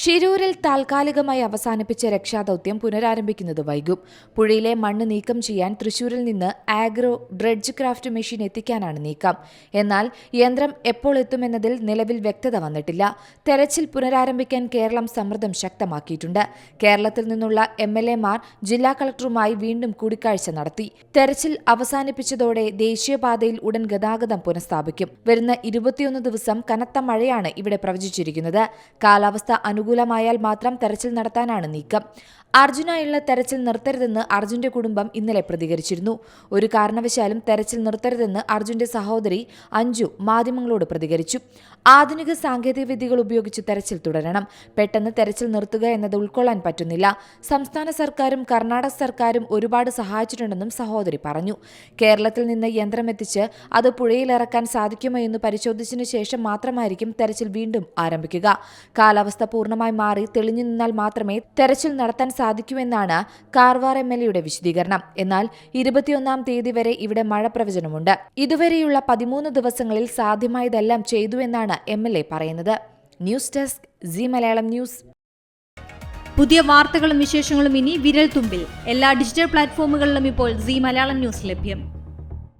ഷിരൂരിൽ താൽക്കാലികമായി അവസാനിപ്പിച്ച രക്ഷാദൌത്യം പുനരാരംഭിക്കുന്നത് വൈകും. പുഴയിലെ മണ്ണ് നീക്കം ചെയ്യാൻ തൃശൂരിൽ നിന്ന് ആഗ്രോ ഡ്രെഡ്ജ് ക്രാഫ്റ്റ് മെഷീൻ എത്തിക്കാനാണ് നീക്കം. എന്നാൽ യന്ത്രം എപ്പോൾ എത്തുമെന്നതിൽ നിലവിൽ വ്യക്തത വന്നിട്ടില്ല. തെരച്ചിൽ പുനരാരംഭിക്കാൻ കേരളം സമ്മർദ്ദം ശക്തമാക്കിയിട്ടുണ്ട്. കേരളത്തിൽ നിന്നുള്ള എം എൽ എമാർ ജില്ലാ കളക്ടറുമായി വീണ്ടും കൂടിക്കാഴ്ച നടത്തി. തെരച്ചിൽ അവസാനിപ്പിച്ചതോടെ ദേശീയപാതയിൽ ഉടൻ ഗതാഗതം പുനഃസ്ഥാപിക്കും. വരുന്ന ഇരുപത്തിയൊന്ന് ദിവസം കനത്ത മഴയാണ് ഇവിടെ പ്രവചിച്ചിരിക്കുന്നത്. കാലാവസ്ഥ അനുകൂലമായാൽ മാത്രം തെരച്ചിൽ നടത്താനാണ് നീക്കം. അർജുനായുള്ള തെരച്ചിൽ നിർത്തരുതെന്ന് അർജുന്റെ കുടുംബം ഇന്നലെ പ്രതികരിച്ചിരുന്നു. ഒരു കാരണവശാലും തെരച്ചിൽ നിർത്തരുതെന്ന് അർജുന്റെ സഹോദരി അഞ്ജു മാധ്യമങ്ങളോട് പ്രതികരിച്ചു. ആധുനിക സാങ്കേതിക വിദ്യകൾ ഉപയോഗിച്ച് തെരച്ചിൽ തുടരണം. പെട്ടെന്ന് തെരച്ചിൽ നിർത്തുക എന്നത് ഉൾക്കൊള്ളാൻ പറ്റുന്നില്ല. സംസ്ഥാന സർക്കാരും കർണാടക സർക്കാരും ഒരുപാട് സഹായിച്ചിട്ടുണ്ടെന്നും സഹോദരി പറഞ്ഞു. കേരളത്തിൽ നിന്ന് യന്ത്രമെത്തിച്ച് അത് പുഴയിലിറക്കാൻ സാധിക്കുമോ എന്ന് പരിശോധിച്ചതിനു ശേഷം മാത്രമായിരിക്കും തെരച്ചിൽ വീണ്ടും ആരംഭിക്കുക. കാലാവസ്ഥ പൂർണമായി മാറി തെളിഞ്ഞു നിന്നാൽ മാത്രമേ തെരച്ചിൽ നടത്താൻ സാധിക്കൂ എന്നാണ് കാർവാർ എം എൽ എയുടെ വിശദീകരണം. എന്നാൽ ഇരുപത്തിയൊന്നാം തീയതി വരെ ഇവിടെ മഴ പ്രവചനമുണ്ട്. ഇതുവരെയുള്ള പതിമൂന്ന് ദിവസങ്ങളിൽ സാധ്യമായതെല്ലാം ചെയ്തുവെന്നാണ് എം എൽ എ പറയുന്നത്. News desk Zee Malayalam news. പുതിയ വാർത്തകളും വിശേഷങ്ങളും ഇനി വിരൽ തുമ്പിൽ. എല്ലാ ഡിജിറ്റൽ പ്ലാറ്റ്ഫോമുകളിലും ഇപ്പോൾ സി മലയാളം ന്യൂസ് ലഭ്യം.